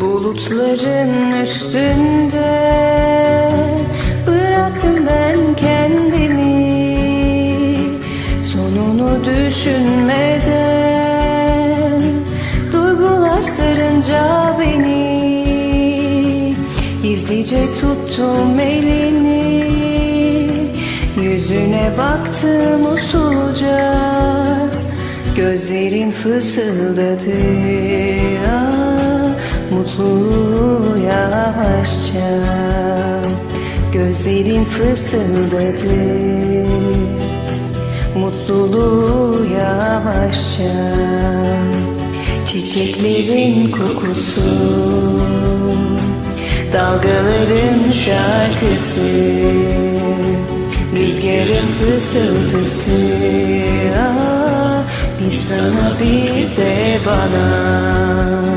Bulutların üstünde bıraktım ben kendimi. Sonunu düşünmeden duygular sarınca beni. Gizlice tuttum elini yüzüne baktım usulca. Gözlerin fısıldadı ah, mutluluğu yavaşça Gözlerin fısıldadı. Mutluluğu yavaşça Çiçeklerin kokusu Dalgaların şarkısı Rüzgarın fısıltısı. Ah, Bir sana bir de bana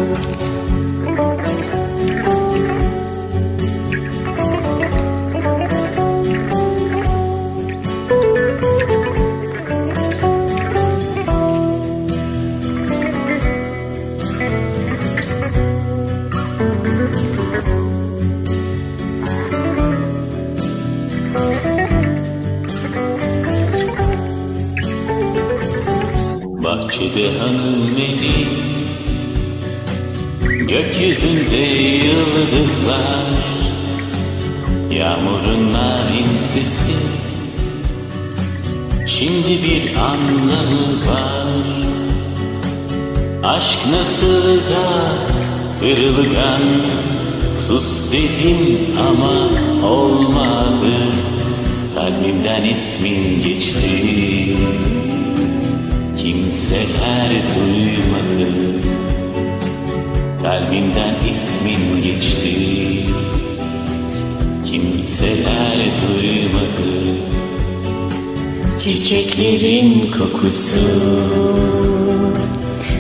Bahçede hanım eli Gökyüzünde yıldızlar Yağmurun narin Şimdi bir anlamı var. Aşk nasıl da kırılgan? Sus dedim ama olmadı. Kalbimden ismin geçti Kimseler duymadı. Kalbimden ismin geçti. Kimseler duymadı. Çiçeklerin kokusu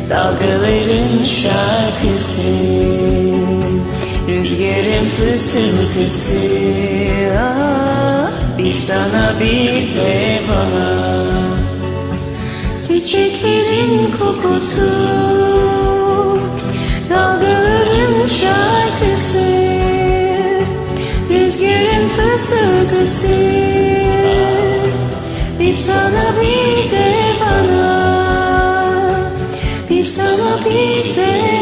Dalgaların şarkısı Rüzgarın fısıltısı. Ah, Bir sana bir de bana Çiçeklerin kokusu Dalgaların şarkısı Rüzgarın fısıltısı. Bir sana bir de bana Bir sana bir de